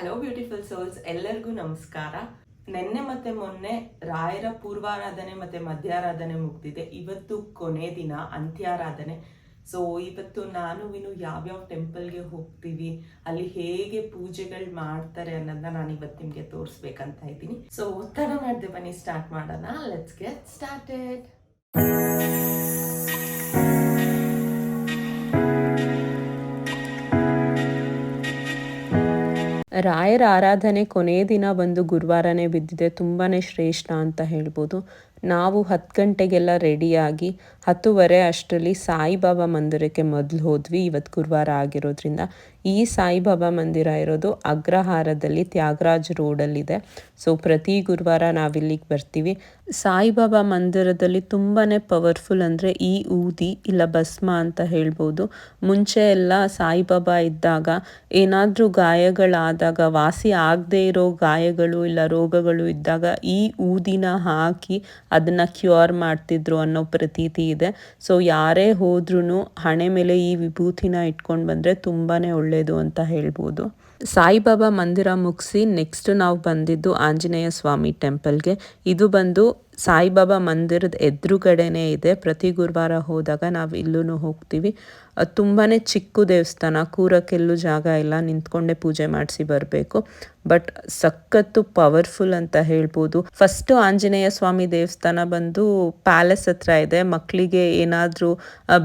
Hello beautiful souls ಎಲ್ಲರಿಗೂ ನಮಸ್ಕಾರ. ನಿನ್ನೆ ಮತ್ತೆ ಮೊನ್ನೆ ರಾಯರ ಪೂರ್ವಾರಾಧನೆ ಮತ್ತೆ ಮಧ್ಯಾರಾಧನೆ ಮುಗ್ದಿದೆ. ಇವತ್ತು ಕೊನೆ ದಿನ, ಅಂತ್ಯಾರಾಧನೆ. ಸೊ ಇವತ್ತು ನಾನು ಇನ್ನು ಯಾವ್ಯಾವ ಟೆಂಪಲ್ಗೆ ಹೋಗ್ತೀವಿ, ಅಲ್ಲಿ ಹೇಗೆ ಪೂಜೆಗಳು ಮಾಡ್ತಾರೆ ಅನ್ನೋದನ್ನ ನಾನು ಇವತ್ತು ನಿಮಗೆ ತೋರಿಸ್ಬೇಕಂತ ಇದ್ದೀನಿ. ಸೊ ಒತ್ತಡ ಮಾಡ್ದೆ ಬನ್ನಿ ಸ್ಟಾರ್ಟ್ ಮಾಡೋಣ. ಲೆಟ್ಸ್ ಗೆಟ್ ಸ್ಟಾರ್ಟೆಡ್ ರಾಯರ ಆರಾಧನೆ ಕೊನೆಯ ದಿನ ಬಂದು ಗುರುವಾರನೇ ಬಿದ್ದಿದೆ. ತುಂಬಾ ಶ್ರೇಷ್ಠ ಅಂತ ಹೇಳ್ಬೋದು. ನಾವು ಹತ್ತು ಗಂಟೆಗೆಲ್ಲ ರೆಡಿಯಾಗಿ ಹತ್ತುವರೆ ಅಷ್ಟರಲ್ಲಿ ಸಾಯಿಬಾಬಾ ಮಂದಿರಕ್ಕೆ ಮೊದಲು ಹೋದ್ವಿ. ಇವತ್ತು ಗುರುವಾರ ಆಗಿರೋದ್ರಿಂದ ಈ ಸಾಯಿಬಾಬಾ ಮಂದಿರ ಇರೋದು ಅಗ್ರಹಾರದಲ್ಲಿ ತ್ಯಾಗರಾಜ್ ರೋಡಲ್ಲಿದೆ. ಸೊ ಪ್ರತಿ ಗುರುವಾರ ನಾವಿಲ್ಲಿಗೆ ಬರ್ತೀವಿ. ಸಾಯಿಬಾಬಾ ಮಂದಿರದಲ್ಲಿ ತುಂಬಾ ಪವರ್ಫುಲ್ ಅಂದರೆ ಈ ಊದಿ ಇಲ್ಲ ಭಸ್ಮ ಅಂತ ಹೇಳ್ಬೋದು. ಮುಂಚೆ ಎಲ್ಲ ಸಾಯಿಬಾಬಾ ಇದ್ದಾಗ ಏನಾದರೂ ಗಾಯಗಳಾದಾಗ, ವಾಸಿ ಆಗದೇ ಇರೋ ಗಾಯಗಳು ಇಲ್ಲ ರೋಗಗಳು ಇದ್ದಾಗ ಈ ಊದಿನ ಹಾಕಿ ಅದನ್ನು ಕ್ಯೂರ್ ಮಾಡ್ತಿದ್ರು ಅನ್ನೋ ಪ್ರತೀತಿ ಇದೆ. ಸೊ ಯಾರೇ ಹೋದ್ರೂ ಹಣೆ ಮೇಲೆ ಈ ವಿಭೂತಿನ ಇಟ್ಕೊಂಡು ಬಂದರೆ ತುಂಬಾ ಒಳ್ಳೆಯದು ಅಂತ ಹೇಳ್ಬೋದು. ಸಾಯಿಬಾಬಾ ಮಂದಿರ ಮುಗಿಸಿ ನೆಕ್ಸ್ಟ್ ನಾವು ಬಂದಿದ್ದು ಆಂಜನೇಯ ಸ್ವಾಮಿ ಟೆಂಪಲ್ಗೆ ಇದು ಬಂದು ಸಾಯಿಬಾಬಾ ಮಂದಿರದ ಎದುರುಗಡೆನೇ ಇದೆ. ಪ್ರತಿ ಗುರುವಾರ ಹೋದಾಗ ನಾವು ಇಲ್ಲೂ ಹೋಗ್ತೀವಿ. ತುಂಬಾ ಚಿಕ್ಕ ದೇವಸ್ಥಾನ. ಕೂರಕ್ಕೆಲ್ಲೂ ಜಾಗ ಇಲ್ಲ. ನಿಂತ್ಕೊಂಡೆ ಪೂಜೆ ಮಾಡಿಸಿ ಬರಬೇಕು. ಬಟ್ ಸಖತ್ತು ಪವರ್ಫುಲ್ ಅಂತ ಹೇಳ್ಬೋದು. ಫಸ್ಟು ಆಂಜನೇಯ ಸ್ವಾಮಿ ದೇವಸ್ಥಾನ ಬಂದು ಪ್ಯಾಲೇಸ್ ಹತ್ರ ಇದೆ. ಮಕ್ಕಳಿಗೆ ಏನಾದರೂ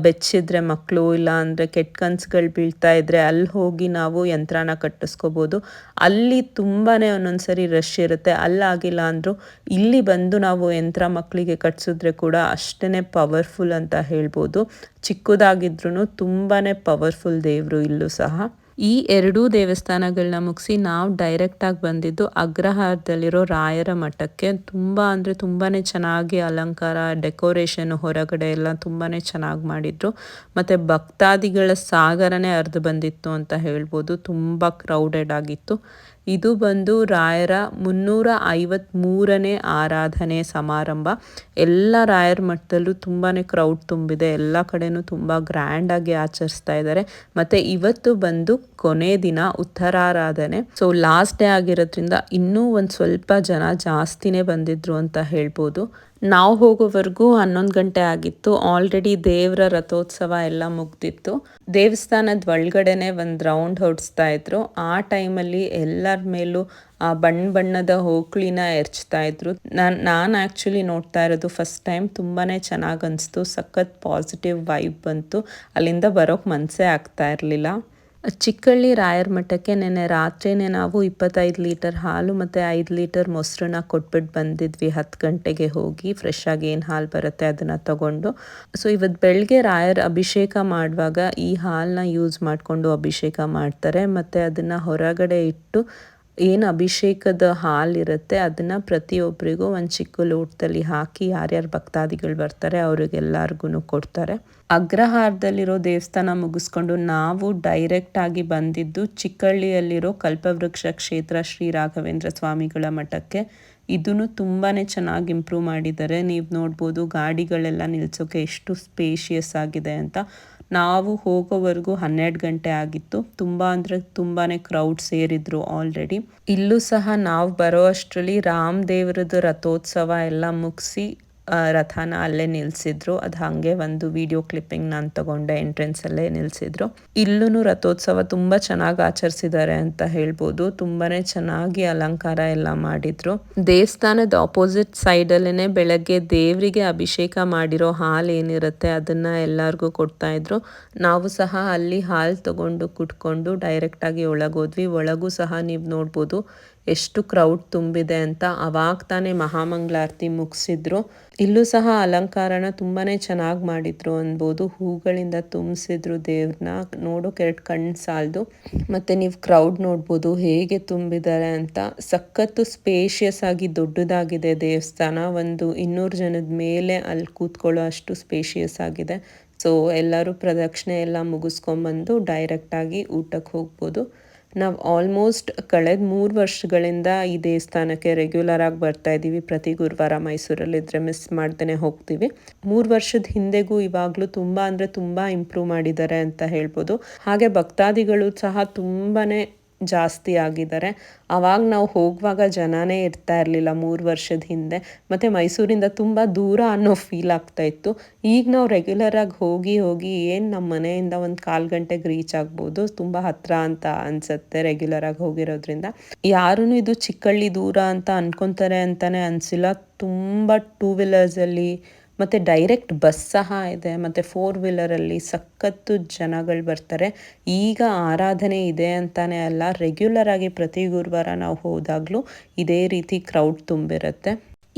ಬೆಚ್ಚಿದ್ರೆ ಮಕ್ಕಳು ಇಲ್ಲ ಅಂದರೆ ಕೆಟ್ಟ ಕನ್ಸುಗಳು ಬೀಳ್ತಾ ಇದ್ರೆ ಅಲ್ಲಿ ಹೋಗಿ ನಾವು ಯಂತ್ರನ ಕಟ್ಟಿಸ್ಕೋಬೋದು. ಅಲ್ಲಿ ತುಂಬಾ ಒಂದೊಂದ್ಸರಿ ರಶ್ ಇರುತ್ತೆ. ಅಲ್ಲಾಗಿಲ್ಲ ಅಂದರೂ ಇಲ್ಲಿ ಬಂದು ನಾವು ಯಂತ್ರ ಮಕ್ಕಳಿಗೆ ಕಟ್ಸಿದ್ರೆ ಕೂಡ ಅಷ್ಟೇ ಪವರ್ಫುಲ್ ಅಂತ ಹೇಳ್ಬೋದು. ಚಿಕ್ಕದಾಗಿದ್ರೂ ತುಂಬಾ ಪವರ್ಫುಲ್ ದೇವರು ಇಲ್ಲೂ ಸಹ. ಈ ಎರಡೂ ದೇವಸ್ಥಾನಗಳನ್ನ ಮುಗಿಸಿ ನಾವು ಡೈರೆಕ್ಟಾಗಿ ಬಂದಿದ್ದು ಅಗ್ರಹಾರದಲ್ಲಿರೋ ರಾಯರ ಮಠಕ್ಕೆ. ತುಂಬ ಅಂದರೆ ತುಂಬಾ ಚೆನ್ನಾಗಿ ಅಲಂಕಾರ ಡೆಕೋರೇಷನ್ ಹೊರಗಡೆ ಎಲ್ಲ ತುಂಬಾ ಚೆನ್ನಾಗಿ ಮಾಡಿದರು. ಮತ್ತು ಭಕ್ತಾದಿಗಳ ಸಾಗರನೇ ಅರ್ಧ ಬಂದಿತ್ತು ಅಂತ ಹೇಳ್ಬೋದು. ತುಂಬ ಕ್ರೌಡೆಡ್ ಆಗಿತ್ತು. ಇದು ಬಂದು ರಾಯರ ಮುನ್ನೂರ ಐವತ್ತ್ಮೂರನೇ ಆರಾಧನೆ ಸಮಾರಂಭ. ಎಲ್ಲ ರಾಯರ ಮಠದಲ್ಲೂ ತುಂಬಾ ಕ್ರೌಡ್ ತುಂಬಿದೆ. ಎಲ್ಲ ಕಡೆನೂ ತುಂಬ ಗ್ರ್ಯಾಂಡಾಗಿ ಆಚರಿಸ್ತಾ ಇದ್ದಾರೆ. ಮತ್ತು ಇವತ್ತು ಬಂದು ಕೊನೆ ದಿನ ಉತ್ತರಾರಾಧನೆ. ಸೊ ಲಾಸ್ಟ್ ಡೇ ಆಗಿರೋದ್ರಿಂದ ಇನ್ನೂ ಒಂದು ಸ್ವಲ್ಪ ಜನ ಜಾಸ್ತಿನೇ ಬಂದಿದ್ರು ಅಂತ ಹೇಳ್ಬೋದು. ನಾವು ಹೋಗೋವರೆಗೂ ಹನ್ನೊಂದು ಗಂಟೆ ಆಗಿತ್ತು. ಆಲ್ರೆಡಿ ದೇವರ ರಥೋತ್ಸವ ಎಲ್ಲ ಮುಗ್ದಿತ್ತು. ದೇವಸ್ಥಾನದ ಒಳಗಡೆನೆ ಒಂದು ರೌಂಡ್ ಹೊಡಿಸ್ತಾ ಇದ್ರು. ಆ ಟೈಮಲ್ಲಿ ಎಲ್ಲರ ಮೇಲೂ ಆ ಬಣ್ಣ ಬಣ್ಣದ ಹೋಕ್ಳಿನ ಎರ್ಚ್ತಾ ಇದ್ರು. ನಾನು ನಾನು ಆ್ಯಕ್ಚುಲಿ ನೋಡ್ತಾ ಇರೋದು ಫಸ್ಟ್ ಟೈಮ್ ತುಂಬಾ ಚೆನ್ನಾಗಿ ಅನಿಸ್ತು. ಸಖತ್ ಪಾಸಿಟಿವ್ ವೈಬ್ ಬಂತು. ಅಲ್ಲಿಂದ ಬರೋಕ್ಕೆ ಮನಸ್ಸೇ ಆಗ್ತಾ ಇರಲಿಲ್ಲ. ಚಿಕ್ಕಳ್ಳಿ ರಾಯರ ಮಠಕ್ಕೆ ನೆನೆ ರಾತ್ರಿನೇ ನಾವು ಇಪ್ಪತ್ತೈದು ಲೀಟರ್ ಹಾಲು ಮತ್ತು ಐದು ಲೀಟರ್ ಮೊಸರನ್ನ ಕೊಟ್ಬಿಟ್ಟು ಬಂದಿದ್ವಿ. ಹತ್ತು ಗಂಟೆಗೆ ಹೋಗಿ ಫ್ರೆಶ್ ಆಗಿ ಏನು ಹಾಲು ಬರುತ್ತೆ ಅದನ್ನು ತಗೊಂಡು. ಸೊ ಇವತ್ತು ಬೆಳಗ್ಗೆ ರಾಯರ್ ಅಭಿಷೇಕ ಮಾಡುವಾಗ ಈ ಹಾಲನ್ನ ಯೂಸ್ ಮಾಡಿಕೊಂಡು ಅಭಿಷೇಕ ಮಾಡ್ತಾರೆ. ಮತ್ತು ಅದನ್ನು ಹೊರಗಡೆ ಇಟ್ಟು ಏನು ಅಭಿಷೇಕದ ಹಾಲಿರುತ್ತೆ ಅದನ್ನು ಪ್ರತಿಯೊಬ್ಬರಿಗೂ ಒಂದು ಚಿಕ್ಕ ಲೋಟದಲ್ಲಿ ಹಾಕಿ ಯಾರ್ಯಾರು ಭಕ್ತಾದಿಗಳು ಬರ್ತಾರೆ ಅವ್ರಿಗೆಲ್ಲರಿಗೂ ಕೊಡ್ತಾರೆ. ಅಗ್ರಹಾರದಲ್ಲಿರೋ ದೇವಸ್ಥಾನ ಮುಗಿಸ್ಕೊಂಡು ನಾವು ಡೈರೆಕ್ಟಾಗಿ ಬಂದಿದ್ದು ಚಿಕ್ಕಳ್ಳಿಯಲ್ಲಿರೋ ಕಲ್ಪವೃಕ್ಷ ಕ್ಷೇತ್ರ ಶ್ರೀ ರಾಘವೇಂದ್ರ ಸ್ವಾಮಿಗಳ ಮಠಕ್ಕೆ. ಇದನ್ನು ತುಂಬಾ ಚೆನ್ನಾಗಿ ಇಂಪ್ರೂವ್ ಮಾಡಿದ್ದಾರೆ. ನೀವು ನೋಡ್ಬೋದು ಗಾಡಿಗಳೆಲ್ಲ ನಿಲ್ಸೋಕೆ ಎಷ್ಟು ಸ್ಪೇಷಿಯಸ್ ಆಗಿದೆ ಅಂತ. ನಾವು ಹೋಗೋವರೆಗೂ ಹನ್ನೆರಡು ಗಂಟೆ ಆಗಿತ್ತು. ತುಂಬ ಅಂದರೆ ತುಂಬಾ ಕ್ರೌಡ್ ಸೇರಿದ್ರು ಆಲ್ರೆಡಿ ಇಲ್ಲೂ ಸಹ ನಾವು ಬರೋ ಅಷ್ಟರಲ್ಲಿ ರಾಮ್ ರಥೋತ್ಸವ ಎಲ್ಲ ಮುಗಿಸಿ ರಥನ ಅಲ್ಲೇ ನಿಲ್ಲಿಸಿದ್ರು ಅದು ಹಾಗೆ ಒಂದು ವಿಡಿಯೋ ಕ್ಲಿಪ್ಪಿಂಗ್ ನಾನು ತಗೊಂಡೆ ಎಂಟ್ರೆನ್ಸಲ್ಲೇ ನಿಲ್ಲಿಸಿದ್ರು ಇಲ್ಲೂ ರಥೋತ್ಸವ ತುಂಬ ಚೆನ್ನಾಗಿ ಆಚರಿಸಿದ್ದಾರೆ ಅಂತ ಹೇಳ್ಬೋದು. ತುಂಬಾನೇ ಚೆನ್ನಾಗಿ ಅಲಂಕಾರ ಎಲ್ಲ ಮಾಡಿದ್ರು. ದೇವಸ್ಥಾನದ ಆಪೋಸಿಟ್ ಸೈಡಲ್ಲೇ ಬೆಳಗ್ಗೆ ದೇವರಿಗೆ ಅಭಿಷೇಕ ಮಾಡಿರೋ ಹಾಲು ಏನಿರುತ್ತೆ ಅದನ್ನ ಎಲ್ಲರಿಗೂ ಕೊಡ್ತಾ ಇದ್ರು. ನಾವು ಸಹ ಅಲ್ಲಿ ಹಾಲು ತಗೊಂಡು ಕುಟ್ಕೊಂಡು ಡೈರೆಕ್ಟಾಗಿ ಒಳಗೋದ್ವಿ ಒಳಗೂ ಸಹ ನೀವು ನೋಡ್ಬೋದು. ಎಷ್ಟು ಕ್ರೌಡ್ ತುಂಬಿದೆ ಅಂತ ಅವಾಗ ತಾನೇ ಮಹಾಮಂಗಳಾರತಿ ಮುಗಿಸಿದ್ರು. ಇಲ್ಲೂ ಸಹ ಅಲಂಕಾರನ ತುಂಬಾ ಚೆನ್ನಾಗಿ ಮಾಡಿದ್ರು ಅನ್ಬೋದು. ಹೂಗಳಿಂದ ತುಂಬಿಸಿದ್ರು ದೇವ್ರನ್ನ ನೋಡೋಕೆ ಎರಡು ಕಣ್ಣು ಸಾಲದು. ಮತ್ತು ನೀವು ಕ್ರೌಡ್ ನೋಡ್ಬೋದು, ಹೇಗೆ ತುಂಬಿದ್ದಾರೆ ಅಂತ. ಸಖತ್ತು ಸ್ಪೇಷಿಯಸ್ ಆಗಿ ದೊಡ್ಡದಾಗಿದೆ ದೇವಸ್ಥಾನ. ಒಂದು ಇನ್ನೂರು ಜನದ ಮೇಲೆ ಅಲ್ಲಿ ಕೂತ್ಕೊಳ್ಳೋ ಅಷ್ಟು ಸ್ಪೇಷಿಯಸ್ ಆಗಿದೆ. ಸೊ, ಎಲ್ಲರೂ ಪ್ರದಕ್ಷಿಣೆ ಎಲ್ಲ ಮುಗಿಸ್ಕೊಂಬಂದು ಡೈರೆಕ್ಟಾಗಿ ಊಟಕ್ಕೆ ಹೋಗ್ಬೋದು. ನಾವು ಆಲ್ಮೋಸ್ಟ್ ಕಳೆದ ಮೂರು ವರ್ಷಗಳಿಂದ ಈ ದೇವಸ್ಥಾನಕ್ಕೆ ರೆಗ್ಯುಲರ್ ಆಗಿ ಬರ್ತಾ ಇದ್ದೀವಿ ಪ್ರತಿ ಗುರುವಾರ ಮೈಸೂರಲ್ಲಿದ್ದರೆ ಮಿಸ್ ಮಾಡ್ದೇ ಹೋಗ್ತೀವಿ. ಮೂರು ವರ್ಷದ ಹಿಂದೆಗೂ ಇವಾಗಲೂ ತುಂಬ ಅಂದರೆ ತುಂಬ ಇಂಪ್ರೂವ್ ಮಾಡಿದ್ದಾರೆ ಅಂತ ಹೇಳ್ಬೋದು. ಹಾಗೆ ಭಕ್ತಾದಿಗಳು ಸಹ ತುಂಬಾ ಜಾಸ್ತಿ ಆಗಿದ್ದಾರೆ. ಆವಾಗ ನಾವು ಹೋಗುವಾಗ ಜನನೇ ಇರ್ತಾ ಇರಲಿಲ್ಲ ಮೂರು ವರ್ಷದ ಹಿಂದೆ. ಮತ್ತು ಮೈಸೂರಿಂದ ತುಂಬ ದೂರ ಅನ್ನೋ ಫೀಲ್ ಆಗ್ತಾ ಇತ್ತು. ಈಗ ನಾವು ರೆಗ್ಯುಲರಾಗಿ ಹೋಗಿ ಹೋಗಿ ಏನು ನಮ್ಮ ಮನೆಯಿಂದ ಒಂದು ಕಾಲು ಗಂಟೆಗೆ ರೀಚ್ ಆಗ್ಬೋದು? ತುಂಬ ಹತ್ತಿರ ಅಂತ ಅನಿಸುತ್ತೆ ರೆಗ್ಯುಲರಾಗಿ ಹೋಗಿರೋದ್ರಿಂದ. ಯಾರೂ ಇದು ಚಿಕ್ಕಳ್ಳಿ ದೂರ ಅಂತ ಅನ್ಕೊತಾರೆ ಅಂತಲೇ ಅನಿಸಿಲ್ಲ. ತುಂಬ ಟೂ ವೀಲರ್ಸಲ್ಲಿ ಮತ್ತು ಡೈರೆಕ್ಟ್ ಬಸ್ ಸಹ ಇದೆ, ಮತ್ತು ಫೋರ್ ವೀಲರಲ್ಲಿ ಸಖತ್ತು ಜನಗಳು ಬರ್ತಾರೆ. ಈಗ ಆರಾಧನೆ ಇದೆ ಅಂತಲೇ ಅಲ್ಲ ರೆಗ್ಯುಲರ್ ಆಗಿ ಪ್ರತಿ ಗುರುವಾರ ನಾವು ಹೋದಾಗಲೂ ಇದೇ ರೀತಿ ಕ್ರೌಡ್ ತುಂಬಿರುತ್ತೆ.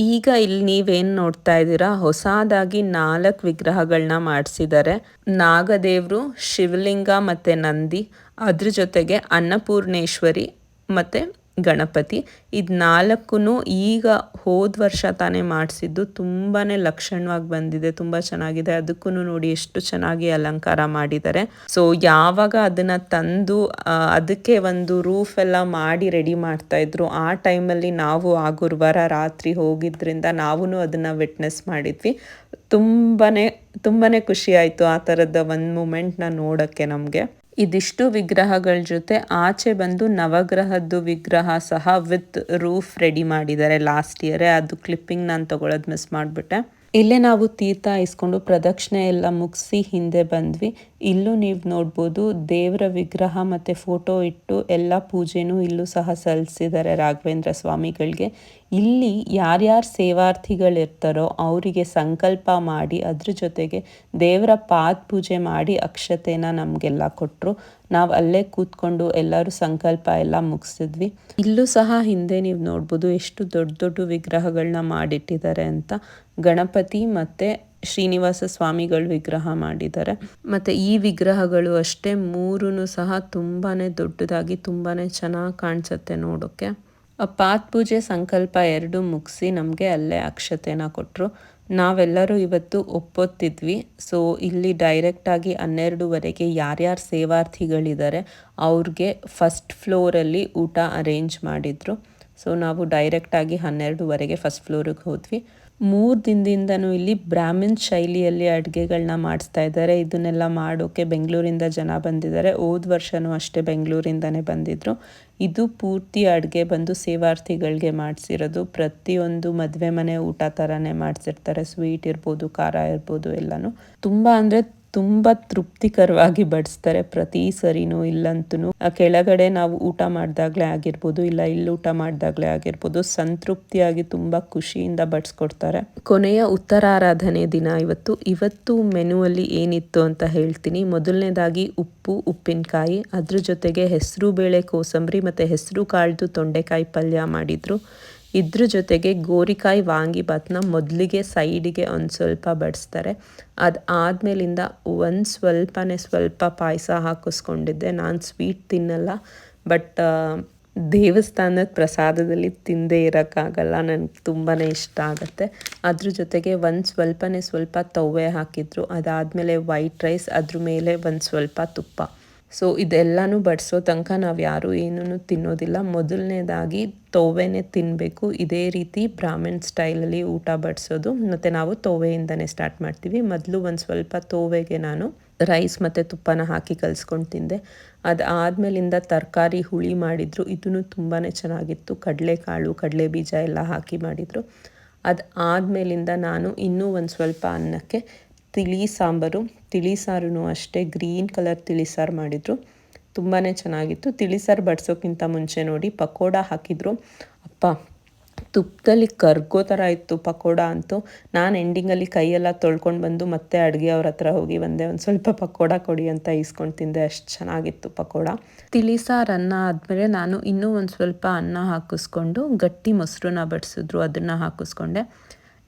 ಈಗ ಇಲ್ಲಿ ನೀವೇನು ನೋಡ್ತಾ ಇದ್ದೀರಾ? ಹೊಸದಾಗಿ ನಾಲ್ಕು ವಿಗ್ರಹಗಳನ್ನ ಮಾಡಿಸಿದ್ದಾರೆ ನಾಗದೇವರು, ಶಿವಲಿಂಗ ಮತ್ತು ನಂದಿ. ಅದ್ರ ಜೊತೆಗೆ ಅನ್ನಪೂರ್ಣೇಶ್ವರಿ ಮತ್ತು ಗಣಪತಿ. ಇದು ನಾಲ್ಕು ಈಗ ಹೋದ ವರ್ಷ ತಾನೇ ಮಾಡಿಸಿದ್ದು. ತುಂಬಾ ಲಕ್ಷಣವಾಗಿ ಬಂದಿದೆ, ತುಂಬ ಚೆನ್ನಾಗಿದೆ. ಅದಕ್ಕೂ ನೋಡಿ ಎಷ್ಟು ಚೆನ್ನಾಗಿ ಅಲಂಕಾರ ಮಾಡಿದ್ದಾರೆ. ಸೊ ಯಾವಾಗ ಅದನ್ನು ತಂದು ಅದಕ್ಕೆ ಒಂದು ರೂಫ್ ಎಲ್ಲ ಮಾಡಿ ರೆಡಿ ಮಾಡ್ತಾ ಇದ್ರು, ಆ ಟೈಮಲ್ಲಿ ನಾವು ಆ ಗುರುವಾರ ರಾತ್ರಿ ಹೋಗಿದ್ರಿಂದ ನಾವು ಅದನ್ನು ವಿಟ್ನೆಸ್ ಮಾಡಿದ್ವಿ. ತುಂಬಾ ತುಂಬಾ ಖುಷಿ ಆಯಿತು ಆ ಥರದ ಒಂದು ಮೂಮೆಂಟ್ನ ನೋಡೋಕ್ಕೆ ನಮಗೆ. ಇದಿಷ್ಟು ವಿಗ್ರಹಗಳ ಜೊತೆ ಆಚೆ ಬಂದು ನವಗ್ರಹದ್ದು ವಿಗ್ರಹ ಸಹ ವಿತ್ ರೂಫ್ ರೆಡಿ ಮಾಡಿದ್ದಾರೆ ಲಾಸ್ಟ್ ಇಯರೇ. ಅದು ಕ್ಲಿಪ್ಪಿಂಗ್ ನಾನು ತಗೊಳ್ಳೋದು ಮಿಸ್ ಮಾಡಿಬಿಟ್ಟೆ. ಇಲ್ಲೇ ನಾವು ತೀರ್ಥ ಇಸ್ಕೊಂಡು ಪ್ರದಕ್ಷಿಣೆ ಎಲ್ಲ ಮುಗಿಸಿ ಹಿಂದೆ ಬಂದ್ವಿ. ಇಲ್ಲೂ ನೀವು ನೋಡ್ಬೋದು ದೇವರ ವಿಗ್ರಹ ಮತ್ತು ಫೋಟೋ ಇಟ್ಟು ಎಲ್ಲ ಪೂಜೆನೂ ಇಲ್ಲೂ ಸಹ ಸಲ್ಲಿಸಿದ್ದಾರೆ ರಾಘವೇಂದ್ರ ಸ್ವಾಮಿಗಳಿಗೆ. ಇಲ್ಲಿ ಯಾರ್ಯಾರು ಸೇವಾರ್ಥಿಗಳಿರ್ತಾರೋ ಅವರಿಗೆ ಸಂಕಲ್ಪ ಮಾಡಿ ಅದ್ರ ಜೊತೆಗೆ ದೇವರ ಪಾದ ಪೂಜೆ ಮಾಡಿ ಅಕ್ಷತೆನ ನಮಗೆಲ್ಲ ಕೊಟ್ಟರು ನಾವು ಅಲ್ಲೇ ಕೂತ್ಕೊಂಡು ಎಲ್ಲರೂ ಸಂಕಲ್ಪ ಎಲ್ಲ ಮುಗಿಸಿದ್ವಿ. ಇಲ್ಲೂ ಸಹ ಹಿಂದೆ ನೀವು ನೋಡ್ಬೋದು ಎಷ್ಟು ದೊಡ್ಡ ದೊಡ್ಡ ವಿಗ್ರಹಗಳನ್ನ ಮಾಡಿಟ್ಟಿದ್ದಾರೆ ಅಂತ. ಗಣಪತಿ ಮತ್ತು ಶ್ರೀನಿವಾಸ ಸ್ವಾಮಿಗಳ ವಿಗ್ರಹ ಮಾಡಿದ್ದಾರೆ. ಮತ್ತು ಈ ವಿಗ್ರಹಗಳು ಅಷ್ಟೇ ಮೂರೂ ಸಹ ತುಂಬಾ ದೊಡ್ಡದಾಗಿ ತುಂಬಾ ಚೆನ್ನಾಗಿ ಕಾಣಿಸುತ್ತೆ ನೋಡೋಕ್ಕೆ ಪಾತ್ ಪೂಜೆ ಸಂಕಲ್ಪ ಎರಡು ಮುಗಿಸಿ ನಮಗೆ ಅಲ್ಲೇ ಅಕ್ಷತೆನ ಕೊಟ್ಟರು ನಾವೆಲ್ಲರೂ ಇವತ್ತು ಒಪ್ಪೊತ್ತಿದ್ವಿ. ಸೊ ಇಲ್ಲಿ ಡೈರೆಕ್ಟಾಗಿ ಹನ್ನೆರಡುವರೆಗೆ ಯಾರ್ಯಾರು ಸೇವಾರ್ಥಿಗಳಿದ್ದಾರೆ ಅವ್ರಿಗೆ ಫಸ್ಟ್ ಫ್ಲೋರಲ್ಲಿ ಊಟ ಅರೇಂಜ್ ಮಾಡಿದರು. ಸೊ ನಾವು ಡೈರೆಕ್ಟಾಗಿ ಹನ್ನೆರಡುವರೆಗೆ ಫಸ್ಟ್ ಫ್ಲೋರಿಗೆ ಹೋದ್ವಿ. ಮೂರು ದಿನದಿಂದನೂ ಇಲ್ಲಿ ಬ್ರಾಹ್ಮಿನ್ ಶೈಲಿಯಲ್ಲಿ ಅಡುಗೆಗಳನ್ನ ಮಾಡಿಸ್ತಾ ಇದ್ದಾರೆ. ಇದನ್ನೆಲ್ಲ ಮಾಡೋಕ್ಕೆ ಬೆಂಗಳೂರಿಂದ ಜನ ಬಂದಿದ್ದಾರೆ. ಹೋದ ವರ್ಷವೂ ಅಷ್ಟೇ ಬೆಂಗಳೂರಿಂದನೇ ಬಂದಿದ್ದರು ಇದು ಪೂರ್ತಿ ಅಡುಗೆ ಬಂದು ಸೇವಾರ್ಥಿಗಳಿಗೆ ಮಾಡಿಸಿರೋದು. ಪ್ರತಿಯೊಂದು ಮದುವೆ ಮನೆ ಊಟ ಥರನೇ ಮಾಡಿಸಿರ್ತಾರೆ. ಸ್ವೀಟ್ ಇರ್ಬೋದು, ಖಾರ ಇರ್ಬೋದು ಎಲ್ಲನೂ. ತುಂಬ ಅಂದರೆ ತುಂಬ ತೃಪ್ತಿಕರವಾಗಿ ಬಡಿಸ್ತಾರೆ ಪ್ರತಿ ಸರಿನೂ ಇಲ್ಲಂತೂ ಕೆಳಗಡೆ ನಾವು ಊಟ ಮಾಡಿದಾಗಲೇ ಆಗಿರ್ಬೋದು, ಇಲ್ಲ ಇಲ್ಲಿ ಊಟ ಮಾಡಿದಾಗಲೇ ಆಗಿರ್ಬೋದು, ಸಂತೃಪ್ತಿಯಾಗಿ ತುಂಬ ಖುಷಿಯಿಂದ ಬಡಿಸ್ಕೊಡ್ತಾರೆ. ಕೊನೆಯ ಉತ್ತರಾರಾಧನೆ ದಿನ ಇವತ್ತು. ಇವತ್ತು ಮೆನುವಲ್ಲಿ ಏನಿತ್ತು ಅಂತ ಹೇಳ್ತೀನಿ. ಮೊದಲನೇದಾಗಿ ಉಪ್ಪು, ಉಪ್ಪಿನಕಾಯಿ, ಅದ್ರ ಜೊತೆಗೆ ಹೆಸರು ಬೇಳೆ ಕೋಸಂಬರಿ ಮತ್ತು ಹೆಸರು ಕಾಳ್ದು ತೊಂಡೆಕಾಯಿ ಪಲ್ಯ ಮಾಡಿದರು. ಇದ್ರ ಜೊತೆಗೆ ಗೋರಿಕಾಯಿ ವಾಂಗಿಭಾತನ್ನ ಮೊದಲಿಗೆ ಸೈಡಿಗೆ ಒಂದು ಸ್ವಲ್ಪ ಬಡಿಸ್ತಾರೆ. ಅದು ಆದಮೇಲಿಂದ ಒಂದು ಸ್ವಲ್ಪನೇ ಸ್ವಲ್ಪ ಪಾಯಸ ಹಾಕಿಸ್ಕೊಂಡಿದ್ದೆ. ನಾನು ಸ್ವೀಟ್ ತಿನ್ನಲ್ಲ, ಬಟ್ ದೇವಸ್ಥಾನದ ಪ್ರಸಾದದಲ್ಲಿ ತಿಂದೇ ಇರೋಕ್ಕಾಗಲ್ಲ. ನನಗೆ ತುಂಬಾ ಇಷ್ಟ ಆಗುತ್ತೆ. ಅದ್ರ ಜೊತೆಗೆ ಒಂದು ಸ್ವಲ್ಪನೇ ಸ್ವಲ್ಪ ತವ್ವೆ ಹಾಕಿದ್ರು. ಅದಾದಮೇಲೆ ವೈಟ್ ರೈಸ್, ಅದ್ರ ಮೇಲೆ ಒಂದು ಸ್ವಲ್ಪ ತುಪ್ಪ. ಸೊ ಇದೆಲ್ಲನೂ ಬಡಿಸೋ ತನಕ ನಾವು ಯಾರೂ ಏನೂ ತಿನ್ನೋದಿಲ್ಲ. ಮೊದಲನೇದಾಗಿ ತೋವೆನೇ ತಿನ್ನಬೇಕು ಇದೇ ರೀತಿ ಬ್ರಾಹ್ಮಣ್ ಸ್ಟೈಲಲ್ಲಿ ಊಟ ಬಡಿಸೋದು. ಮತ್ತು ನಾವು ತೋವೆಯಿಂದನೇ ಸ್ಟಾರ್ಟ್ ಮಾಡ್ತೀವಿ. ಮೊದಲು ಒಂದು ಸ್ವಲ್ಪ ತೋವೆಗೆ ನಾನು ರೈಸ್ ಮತ್ತು ತುಪ್ಪನ ಹಾಕಿ ಕಲಿಸ್ಕೊಂಡು ತಿಂದೆ. ಅದು ಆದಮೇಲಿಂದ ತರಕಾರಿ ಹುಳಿ ಮಾಡಿದರು. ಇದೂ ತುಂಬಾ ಚೆನ್ನಾಗಿತ್ತು. ಕಡಲೆಕಾಳು ಕಡಲೆ ಬೀಜ ಎಲ್ಲ ಹಾಕಿ ಮಾಡಿದರು. ಅದು ಆದಮೇಲಿಂದ ನಾನು ಇನ್ನೂ ಒಂದು ಸ್ವಲ್ಪ ಅನ್ನಕ್ಕೆ ತಿಳಿ ಸಾಂಬಾರು, ತಿಳಿ ಸಾರು ಅಷ್ಟೇ, ಗ್ರೀನ್ ಕಲರ್ ತಿಳಿ ಸಾರು ಮಾಡಿದರು. ತುಂಬಾ ಚೆನ್ನಾಗಿತ್ತು. ತಿಳಿ ಸಾರು ಬಡಿಸೋಕ್ಕಿಂತ ಮುಂಚೆ ನೋಡಿ ಪಕೋಡ ಹಾಕಿದರು. ಅಪ್ಪ ತುಪ್ಪದಲ್ಲಿ ಕರ್ಗೋ ಥರ ಇತ್ತು ಪಕೋಡ ಅಂತೂ. ನಾನು ಎಂಡಿಂಗಲ್ಲಿ ಕೈಯೆಲ್ಲ ತೊಳ್ಕೊಂಡು ಬಂದು ಮತ್ತೆ ಅಡುಗೆ ಅವ್ರ ಹತ್ರ ಹೋಗಿ ಬಂದೆ ಒಂದು ಸ್ವಲ್ಪ ಪಕೋಡ ಕೊಡಿ ಅಂತ ಈಸ್ಕೊಂಡು ತಿಂದೆ. ಅಷ್ಟು ಚೆನ್ನಾಗಿತ್ತು ಪಕೋಡ. ತಿಳಿ ಸಾರು ಅನ್ನ ಆದಮೇಲೆ ನಾನು ಇನ್ನೂ ಒಂದು ಸ್ವಲ್ಪ ಅನ್ನ ಹಾಕಿಸ್ಕೊಂಡು ಗಟ್ಟಿ ಮೊಸರನ್ನ ಬಡಿಸಿದ್ರು. ಅದನ್ನು ಹಾಕಿಸ್ಕೊಂಡೆ.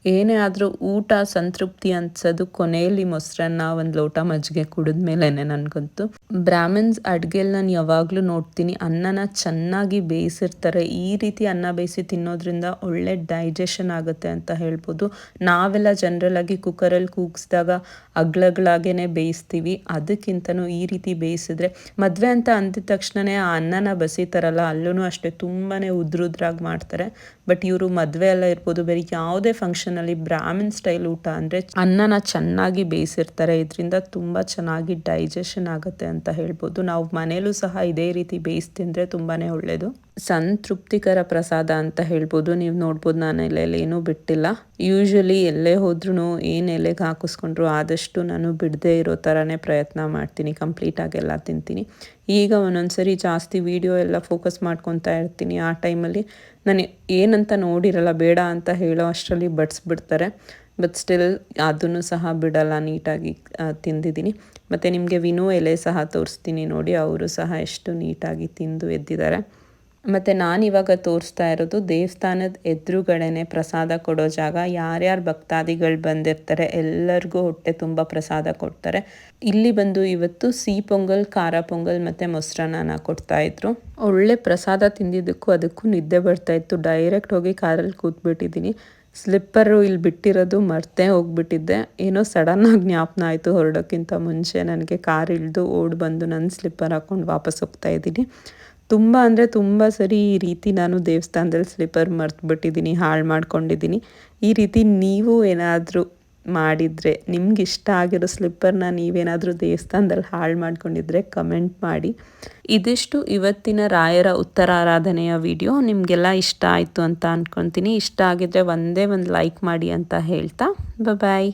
ಏನೇ ಆದರೂ ಊಟ ಸಂತೃಪ್ತಿ ಅನ್ಸೋದು ಕೊನೆಯಲ್ಲಿ ಮೊಸರನ್ನ ಒಂದು ಲೋಟ ಮಜ್ಜಿಗೆ ಕುಡಿದ ಮೇಲೇ ನನಗಂತೂ. ಬ್ರಾಹ್ಮಿನ್ಸ್ ಅಡುಗೆಲಿ ನಾನು ಯಾವಾಗಲೂ ನೋಡ್ತೀನಿ, ಅನ್ನನ ಚೆನ್ನಾಗಿ ಬೇಯಿಸಿರ್ತಾರೆ. ಈ ರೀತಿ ಅನ್ನ ಬೇಯಿಸಿ ತಿನ್ನೋದ್ರಿಂದ ಒಳ್ಳೆ ಡೈಜೆಷನ್ ಆಗುತ್ತೆ ಅಂತ ಹೇಳ್ಬೋದು. ನಾವೆಲ್ಲ ಜನರಲಾಗಿ ಕುಕ್ಕರಲ್ಲಿ ಕೂಗಿಸಿದಾಗ ಅಗ್ಲಗಳಾಗೇ ಬೇಯಿಸ್ತೀವಿ. ಅದಕ್ಕಿಂತನೂ ಈ ರೀತಿ ಬೇಯಿಸಿದ್ರೆ, ಮದುವೆ ಅಂತ ಅಂದಿದ ತಕ್ಷಣವೇ ಆ ಅನ್ನನ ಬಸಿತಾರಲ್ಲ ಅಲ್ಲೂ ಅಷ್ಟೇ ತುಂಬಾ ಉದ್ರುದ್ರಾಗಿ ಮಾಡ್ತಾರೆ. ಬಟ್ ಇವರು ಮದುವೆ ಎಲ್ಲ ಇರ್ಬೋದು, ಬೇರೆ ಯಾವುದೇ ಫಂಕ್ಷನ್ ಅಲ್ಲಿ ಬ್ರಾಹ್ಮಿನ್ ಸ್ಟೈಲ್ ಊಟ ಅಂದ್ರೆ ಅನ್ನನ ಚೆನ್ನಾಗಿ ಬೇಯಿಸಿರ್ತಾರೆ. ಇದರಿಂದ ತುಂಬಾ ಚೆನ್ನಾಗಿ ಡೈಜೆಷನ್ ಆಗುತ್ತೆ ಅಂತ ಹೇಳ್ಬೋದು. ನಾವು ಮನೇಲೂ ಸಹ ಇದೇ ರೀತಿ ಬೇಯಿಸ್ತಿಂದ್ರೆ ತುಂಬಾನೇ ಒಳ್ಳೇದು. ಸಂತೃಪ್ತಿಕರ ಪ್ರಸಾದ ಅಂತ ಹೇಳ್ಬೋದು. ನೀವು ನೋಡ್ಬೋದು ನಾನು ಎಲೆಯಲ್ಲಿ ಏನೂ ಬಿಟ್ಟಿಲ್ಲ. ಯೂಶ್ವಲಿ ಎಲ್ಲೇ ಹೋದ್ರೂ ಏನು ಎಲೆಗೆ ಹಾಕಿಸ್ಕೊಂಡ್ರು ಆದಷ್ಟು ನಾನು ಬಿಡದೆ ಇರೋ ಥರನೇ ಪ್ರಯತ್ನ ಮಾಡ್ತೀನಿ. ಕಂಪ್ಲೀಟಾಗೆಲ್ಲ ತಿಂತೀನಿ. ಈಗ ಒಂದೊಂದ್ಸರಿ ಜಾಸ್ತಿ ವೀಡಿಯೋ ಎಲ್ಲ ಫೋಕಸ್ ಮಾಡ್ಕೊತಾ ಇರ್ತೀನಿ. ಆ ಟೈಮಲ್ಲಿ ನಾನು ಏನಂತ ನೋಡಿರಲ್ಲ, ಬೇಡ ಅಂತ ಹೇಳೋ ಅಷ್ಟರಲ್ಲಿ ಬಡಿಸ್ಬಿಡ್ತಾರೆ. ಬಟ್ ಸ್ಟಿಲ್ ಅದನ್ನು ಸಹ ಬಿಡಲ್ಲ, ನೀಟಾಗಿ ತಿಂದಿದ್ದೀನಿ. ಮತ್ತು ನಿಮಗೆ ವಿನೋ ಎಲೆ ಸಹ ತೋರಿಸ್ತೀನಿ ನೋಡಿ. ಅವರು ಸಹ ಎಷ್ಟು ನೀಟಾಗಿ ತಿಂದು ಎದ್ದಿದ್ದಾರೆ. ಮತ್ತು ನಾನಿವಾಗ ತೋರಿಸ್ತಾ ಇರೋದು ದೇವಸ್ಥಾನದ ಎದುರುಗಡೆನೆ ಪ್ರಸಾದ ಕೊಡೋ ಜಾಗ. ಯಾರ್ಯಾರು ಭಕ್ತಾದಿಗಳು ಬಂದಿರ್ತಾರೆ, ಎಲ್ಲರಿಗೂ ಹೊಟ್ಟೆ ತುಂಬ ಪ್ರಸಾದ ಕೊಡ್ತಾರೆ. ಇಲ್ಲಿ ಬಂದು ಇವತ್ತು ಸಿಹಿ ಪೊಂಗಲ್, ಖಾರ ಪೊಂಗಲ್ ಮತ್ತು ಮೊಸರನ್ನ ಕೊಡ್ತಾ ಇದ್ರು. ಒಳ್ಳೆ ಪ್ರಸಾದ ತಿಂದಿದ್ದಕ್ಕೂ ಅದಕ್ಕೂ ನಿದ್ದೆ ಬರ್ತಾ ಇತ್ತು. ಡೈರೆಕ್ಟ್ ಹೋಗಿ ಕಾರಲ್ಲಿ ಕೂತ್ಬಿಟ್ಟಿದ್ದೀನಿ. ಸ್ಲಿಪ್ಪರು ಇಲ್ಲಿ ಬಿಟ್ಟಿರೋದು ಮರ್ತೇ ಹೋಗ್ಬಿಟ್ಟಿದ್ದೆ. ಏನೋ ಸಡನ್ನಾಗಿ ಜ್ಞಾಪನ ಆಯಿತು ಹೊರಡೋಕ್ಕಿಂತ ಮುಂಚೆ. ನನಗೆ ಕಾರ್ ಇಳಿದು ಓಡ್ ಬಂದು ನನ್ನ ಸ್ಲಿಪ್ಪರ್ ಹಾಕ್ಕೊಂಡು ವಾಪಸ್ ಹೋಗ್ತಾ ಇದ್ದೀನಿ. ತುಂಬ ಅಂದರೆ ತುಂಬ ಸರಿ ಈ ರೀತಿ ನಾನು ದೇವಸ್ಥಾನದಲ್ಲಿ ಸ್ಲಿಪ್ಪರ್ ಮರ್ತುಬಿಟ್ಟಿದ್ದೀನಿ, ಹಾಳು ಮಾಡ್ಕೊಂಡಿದ್ದೀನಿ. ಈ ರೀತಿ ನೀವು ಏನಾದರೂ ಮಾಡಿದರೆ ನಿಮ್ಗೆ ಇಷ್ಟ ಆಗಿರೋ ಸ್ಲಿಪ್ಪರ್ನ ನೀವೇನಾದರೂ ದೇವಸ್ಥಾನದಲ್ಲಿ ಹಾಳು ಮಾಡ್ಕೊಂಡಿದ್ರೆ ಕಮೆಂಟ್ ಮಾಡಿ. ಇದಿಷ್ಟು ಇವತ್ತಿನ ರಾಯರ ಉತ್ತರಾರಾಧನೆಯ ವಿಡಿಯೋ ನಿಮಗೆಲ್ಲ ಇಷ್ಟ ಆಯಿತು ಅಂತ ಅಂದ್ಕೊತೀನಿ ಇಷ್ಟ ಆಗಿದ್ರೆ ಒಂದೇ ಒಂದು ಲೈಕ್ ಮಾಡಿ ಅಂತ ಹೇಳ್ತಾ ಬಾಯ್